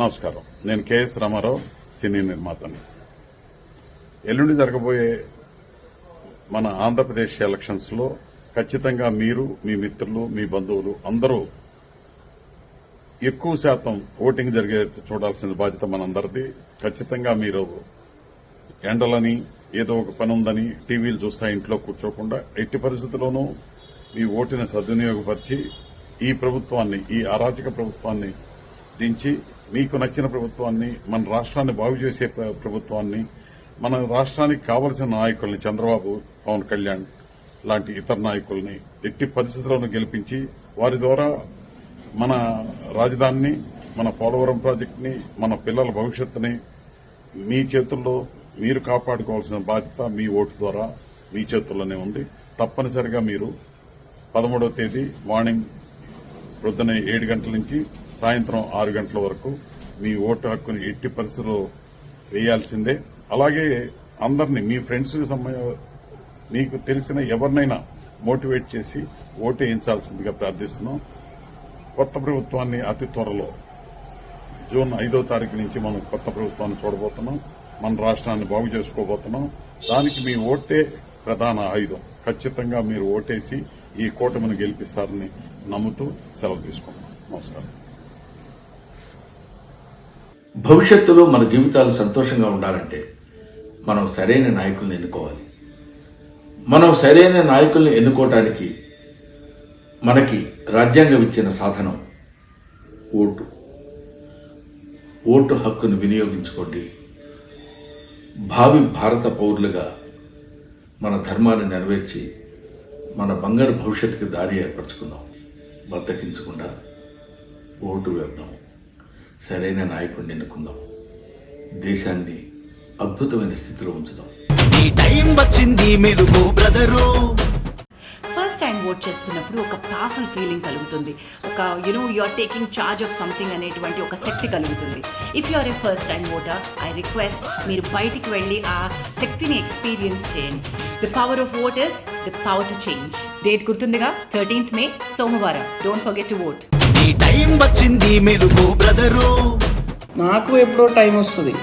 నమస్కారం. నేను కెఎస్ రామారావు సినీ నిర్మాతని. ఎల్లుండి జరగబోయే మన ఆంధ్రప్రదేశ్ ఎలక్షన్స్లో ఖచ్చితంగా మీరు మీ మిత్రులు మీ బంధువులు అందరూ ఎక్కువ శాతం ఓటింగ్ జరిగే చూడాల్సిన బాధ్యత మనందరిది. ఖచ్చితంగా మీరు ఎండలని ఏదో ఒక పని ఉందని టీవీలు చూస్తా ఇంట్లో కూర్చోకుండా ఎట్టి పరిస్థితుల్లోనూ మీ ఓటుని సద్వినియోగపరిచి ఈ ప్రభుత్వాన్ని ఈ అరాచక ప్రభుత్వాన్ని దించి మీకు నచ్చిన ప్రభుత్వాన్ని మన రాష్ట్రాన్ని బాగు చేసే ప్రభుత్వాన్ని మన రాష్ట్రానికి కావలసిన నాయకుల్ని చంద్రబాబు పవన్ కళ్యాణ్ లాంటి ఇతర నాయకుల్ని ఎట్టి పరిస్థితులను గెలిపించి వారి ద్వారా మన రాజధానిని మన పోలవరం ప్రాజెక్టుని మన పిల్లల భవిష్యత్తుని మీ చేతుల్లో మీరు కాపాడుకోవాల్సిన బాధ్యత మీ ఓటు ద్వారా మీ చేతుల్లోనే ఉంది. తప్పనిసరిగా మీరు పదమూడవ తేదీ మార్నింగ్ ప్రొద్దున ఏడు గంటల నుంచి సాయంత్రం ఆరు గంటల వరకు మీ ఓటు హక్కుని ఎట్టి పరిస్థితుల్లో వేయాల్సిందే. అలాగే అందరినీ మీ ఫ్రెండ్స్ మీకు తెలిసిన ఎవరినైనా మోటివేట్ చేసి ఓటు వేయించాల్సిందిగా ప్రార్థిస్తున్నాం. కొత్త ప్రభుత్వాన్ని అతి త్వరలో జూన్ ఐదో తారీఖు నుంచి మనం కొత్త ప్రభుత్వాన్ని చూడబోతున్నాం. మన రాష్ట్రాన్ని బాగు చేసుకోబోతున్నాం. దానికి మీ ఓటే ప్రధాన ఆయుధం. ఖచ్చితంగా మీరు ఓటేసి ఈ కూటమిని గెలిపిస్తారని నమ్ముతూ సెలవు తీసుకుంటాం నమస్కారం. భవిష్యత్తులో మన జీవితాలు సంతోషంగా ఉండాలంటే మనం సరైన నాయకుల్ని ఎన్నుకోవాలి. మనం సరైన నాయకుల్ని ఎన్నుకోవటానికి మనకి రాజ్యాంగం ఇచ్చిన సాధనం ఓటు. ఓటు హక్కును వినియోగించుకోండి. భావి భారత పౌరులుగా మన ధర్మాన్ని నెరవేర్చి మన బంగారు భవిష్యత్తుకి దారి ఏర్పరచుకుందాం. బద్దకించకుండా ఓటు వేద్దాం. సరైన నాయకుడిని ఎన్నుకుందాం. దేశాన్ని అద్భుతమైన స్థితిలో ఉంచుదాం. టైం వచ్చింది మెలుగు బ్రదరు. ఫస్ట్ టైం ఓట్ చేస్తున్నప్పుడు ఒక పవర్ఫుల్ ఫీలింగ్ కలుగుతుంది. ఒక you know you are taking charge of something అనేటువంటి ఒక శక్తి కలుగుతుంది. If you are a first time voter I request మీరు బయటికి వెళ్ళి ఆ శక్తిని ఎక్స్పీరియన్స్ చేయండి. The power of vote is the power to change date గుర్తుందిగా? Thirteenth May సోమవారం. డోంట్ ఫర్గెట్ టు ఓట్ నీ టైం వచ్చింది మెలుగు బ్రదరు. నాకు ఎప్పుడో టైం వస్తుంది.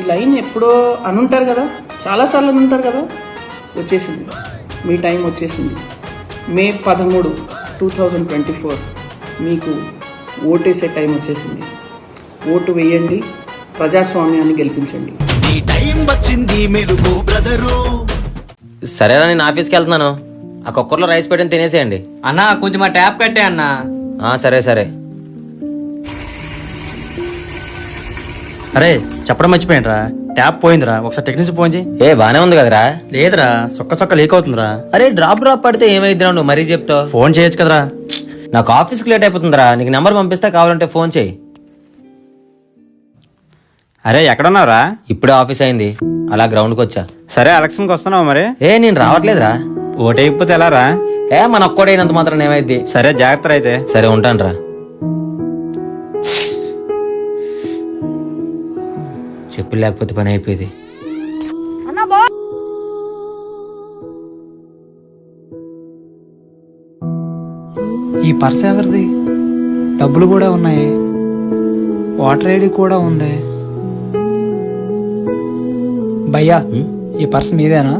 ఈ లైన్ ఎప్పుడో అనుంటారు కదా చాలాసార్లు అనుంటారు కదా వచ్చేసింది. మీ టైం వచ్చేసింది. మే పదమూడు టూ థౌజండ్ ట్వంటీ ఫోర్ మీకు ఓటేసే టైం వచ్చేసింది. ఓటు వేయండి ప్రజాస్వామ్యాన్ని గెలిపించండి. నీ టైం వచ్చింది మెలుగు బ్రదరు. సరేనా నేను ఆఫీస్కి వెళ్తున్నాను. ఆ కుక్కర్లో రైస్ పెట్టని తినేసేయండి. అన్నా కొంచెం ఆ ట్యాప్ కట్టే అన్నా. సరే సరే. అరే చెప్పడం మర్చిపోయినరా? ట్యాప్ పోయిందిరా. ఒకసారి టెక్నీషియన్ ఫోన్ చేయి. ఏ బానే ఉంది కదరా? లేదురా సొక్క సొక్క లీక్ అవుతుందిరా. అరే డ్రాప్ డ్రాప్ పడితే ఏమైద్దిరా నువ్వు మరీ చెప్తావు. ఫోన్ చేయొచ్చు కదరా. నాకు ఆఫీస్కి లేట్ అయిపోతుందిరా. నీకు నెంబర్ పంపిస్తే కావాలంటే ఫోన్ చేయి. అరే ఎక్కడున్నావురా? ఇప్పుడే ఆఫీస్ అయింది. అలా గ్రౌండ్కి వచ్చా. సరే ఎలక్షన్కి వస్తున్నావు మరి? ఏ నేను రావట్లేదురా. ఓటైపోతే ఎలా రా ఏ మన ఒక్కడైనంత మాత్రం ఏమైద్ది? సరే జాగ్రత్త అయితే. సరే ఉంటానురా. చెప్పు లేకపోతే పని అయిపోయేది. ఈ పర్స్ ఎవరిది? డబ్బులు కూడా ఉన్నాయి. వాటర్ ఐడి కూడా ఉంది. భయ్యా ఈ పర్స్ మీదేనా?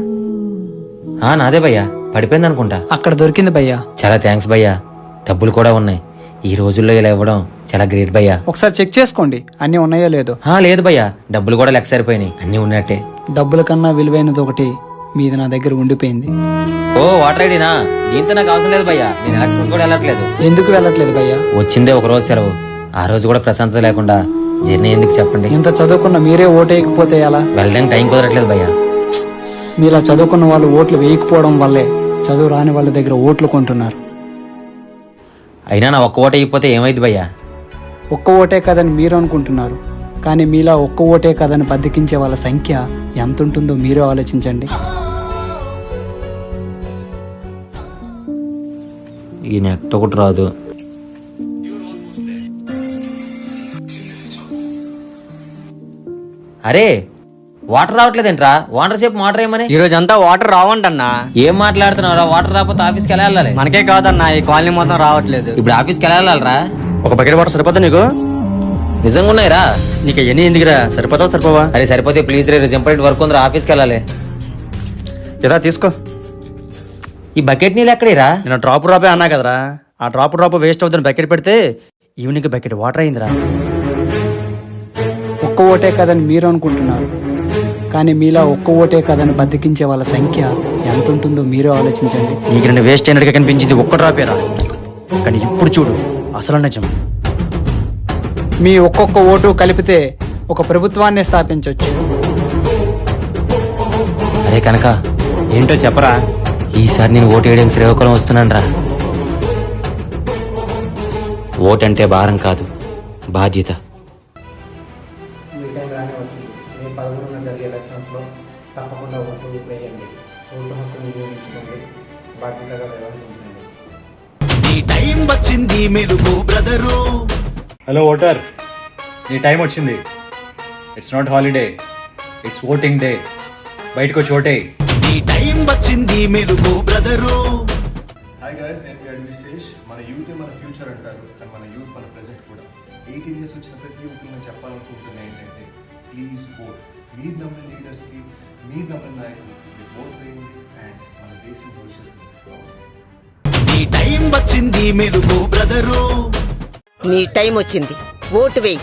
ఆ నాదే భయ్యా. పడిపోయింది అనుకుంటా. అక్కడ దొరికింది భయ్యా. చాలా థ్యాంక్స్ భయ్యా. డబ్బులు కూడా ఉన్నాయి. ఈ రోజుల్లో ఇలా ఇవ్వడం చాలా గ్రేట్ భయ్యా. ఒకసారి చెక్ చేసుకోండి. అన్ని ఉన్నాయో లేదో. ఆ, లేదు భయ్యా. డబ్బులు కూడా లెక్క సరిపోయినాయి. అన్ని ఉన్నట్టే. డబ్బుల కన్నా విలువైనది ఒకటి మీది నా దగ్గర ఉండిపోయింది. ఓ వాటర్ ఐడినా దీంతో నాకు అవసరం లేదు భయ్యా. నేను ఎలక్షన్స్ కూడా వెళ్ళట్లేదు. ఎందుకు వెళ్ళట్లేదు భయ్యా? వచ్చిందే ఒక రోజు సెలవు. ఆ రోజు కూడా ప్రశాంతత లేకుండా జర్నీ ఎందుకు చెప్పండి? ఇంత చదువుకున్న మీరే ఓటేయకపోతే ఎలా? వెళ్ళడానికి టైం కుదరట్లేదు భయ్యా. మీలా చదువుకున్న వాళ్ళు ఓట్లు వేయకపోవడం వల్లే. చదువు రాని వాళ్ళ దగ్గర ఓట్లు కొంటున్నారు. అయినా నా ఒక్క ఓట అయిపోతే ఏమైంది భయ్యా? ఒక్క ఓటే కదని మీరు అనుకుంటున్నారు కానీ మీలా ఒక్క ఓటే కదని బద్దకించే వాళ్ళ సంఖ్య ఎంత ఉంటుందో మీరే ఆలోచించండి. ఈ నెట్ ఒకటి రాదు. అరే వాటర్ రావట్లేదేంట్రా? వాటర్ సేపు వాటర్ ఏమని? ఈ రోజు అంతా వాటర్ రావంటన్నా. ఏం మాట్లాడుతున్నారా వాటర్ రాకపోతే ఆఫీస్కి ఎలా వెళ్ళాలి? మనకే కాదన్నా ఈ కాలనీ మొత్తం రావట్లేదు. ఇప్పుడు ఆఫీస్కి ఎలా వెళ్ళాలరా? ఒక బకెట్ వాటర్ సరిపోతా నీకు? నిజంగా ఉన్నాయిరా? నీకు అవన్నీ ఎందుకురా? సరిపోతావు సరిపోవా? అరే సరిపోతే ప్లీజ్ రే రేపు ఇంపార్టెంట్ వర్క్ ఉందిరా ఆఫీస్కి వెళ్ళాలి. ఇదా తీసుకో. ఈ బకెట్ నీళ్ళు ఎక్కడిరా? నేను డ్రాప్ డ్రాపే అన్నా కదరా. ఆ డ్రాప్ డ్రాప్ వేస్ట్ అవుతుంది బకెట్ పెడితే ఈవినింగ్ బకెట్ వాటర్ అయిందిరా. ఒక్క ఓటే కదని మీరు అనుకుంటున్నారు. కానీ మీలా ఒక్క ఓటే కదని బతికించే వాళ్ళ సంఖ్య ఎంత ఉంటుందో మీరే ఆలోచించండి. నీకు రెండు వేస్ట్ అయినట్టుగా కనిపించింది ఒక్క డ్రాపేరా కానీ ఇప్పుడు చూడు అసలు నిజం. మీ ఒక్కొక్క ఓటు కలిపితే ఒక ప్రభుత్వాన్ని స్థాపించవచ్చు అరే కనుక ఏంటో చెప్పరా? ఈసారి నేను ఓటు వేయడానికి శ్రీకాకుళం వస్తున్నాను రా ఓటంటే భారం కాదు బాధ్యత. ఎలక్షన్స్లో తప్పకుండా ఓటు వేయండి ఓటు హక్కు వినియోగించుకోండి. బాధ్యతగా వ్యవహరించండి. నీ టైం వచ్చింది మెలుగు బ్రదరు. హలో ఓటర్ నీ టైం వచ్చింది. It's not holiday it's voting day బయటకు వచ్చి ఓటే. నీ టైం వచ్చింది మెలుగు బ్రదరు. హాయ్ గాయస్ నేను మీ అడ్వి విశేష్ మన యూత్ మన ఫ్యూచర్ అంటారు కానీ మన యూత్ మన ప్రెసెంట్ కూడా. ఎయిటీన్ ఇయర్స్ వచ్చిన ప్రతి ఒక్కరు నేను చెప్పాలనుకుంటున్నా ఏంటంటే ప్లీజ్ ఓట్ మీరు నమ్మిన లీడర్స్కి మీరు నమ్మిన నాయకులు మీరు ఓట్ వేయండి అండ్ మన దేశం భవిష్యత్తు నీ టైం వచ్చింది మెలుగు బ్రదరు. నీ టైం వచ్చింది. ఓటు వేయి.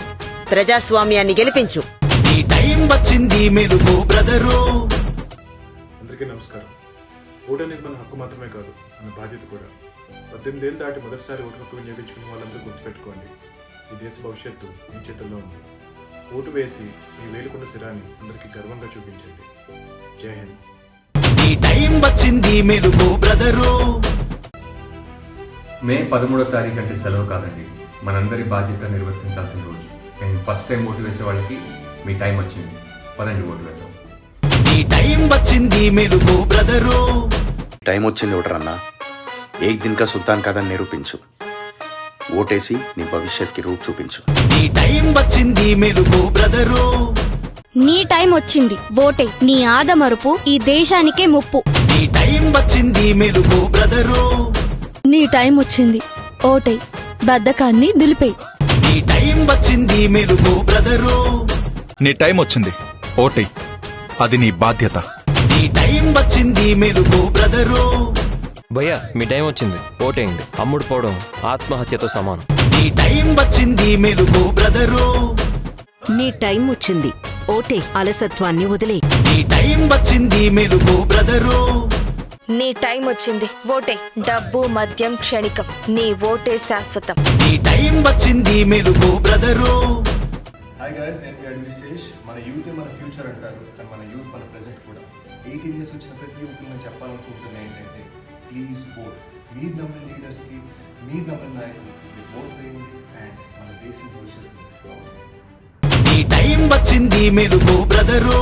ప్రజాస్వామ్యాన్ని గెలిపించు. నీ టైం వచ్చింది మెలుగు బ్రదరు. అందరికీ నమస్కారం. ఓటు అనేది మన హక్కు మాత్రమే కాదు మన బాధ్యత కూడా. పద్దెనిమిది ఏళ్ళు దాటి మొదటిసారి ఓటు హక్కు వినియోగించుకున్న వాళ్ళందరూ గుర్తుపెట్టుకోండి. ఈ దేశ భవిష్యత్తు మీ చేతుల్లో ఉంది. ఓటు వేసి మీ వేలుకున్న శిరాన్ని అందరికీ గర్వంగా చూపించండి. జై హింద్. టైం వచ్చింది మెలుగు బ్రదరు. మే పదమూడో తారీఖు అంటే సెలవు కాదండి. మనందరి బాధ్యత నిర్వర్తించాల్సిన రోజు. నేను ఫస్ట్ టైం ఓటు వేసే వాళ్ళకి మీ టైం వచ్చింది. పదండి ఓటు వేద్దాం. టైం వచ్చింది మెలుగు బ్రదరు. టైం వచ్చింది ఓటర్ అన్న ఏక్ దిన్ కా సుల్తాన్ కాదని నిరూపించు. ఓటేసి నీ భవిష్యత్కి రూట్ చూపించు. నీ టైం వచ్చింది మెలుగు బ్రదరు. నీ టైం వచ్చింది ఓటే. నీ ఆదమరుపు ఈ దేశానికే ముప్పు. నీ టైం వచ్చింది మెలుగు బ్రదరు. నీ టైం వచ్చింది ఓటే. బద్ధకాన్ని దిలిపేయి. నీ టైం వచ్చింది మెలుగు బ్రదరు. నీ టైం వచ్చింది ఓటే. అది నీ బాధ్యత. నీ టైం వచ్చింది మెలుగు బ్రదరు. భయ్యా మీ టైం వచ్చింది. ఓటేయండి. అమ్ముడు పోవడం ఆత్మహత్యతో సమానం. నీ టైం వచ్చింది మెలుగు బ్రదరు. నీ టైం వచ్చింది. ఓటే అలసత్వాన్ని వదిలే. నీ టైం వచ్చింది మెలుగు బ్రదరు. నీ టైం వచ్చింది. ఓటే డబ్బు మద్యం క్షణికం. నీ ఓటే శాశ్వతం. నీ టైం వచ్చింది మెలుగు బ్రదరు. హాయ్ గాయస్ నేను మీ అడ్వి విశేష్. మన యూత్ మన ఫ్యూచర్ అంటారు. కానీ మన యూత్ మన ప్రెసెంట్ కూడా. ఎయిటీన్ ఇయర్స్ వచ్చిన ప్రతి ఒక్కరు నేను చెప్పాలనుకుంటున్నా ఏంటంటే ప్లీజ్ ఓట్ మీరు నమ్మిన లీడర్స్కి మీరు నమ్మిన నాయకులకి మీరు ఓట్ వేయండి అండ్ మన దేశం భవిష్యత్తు నీ టైం వచ్చింది మెలుగు బ్రదరు.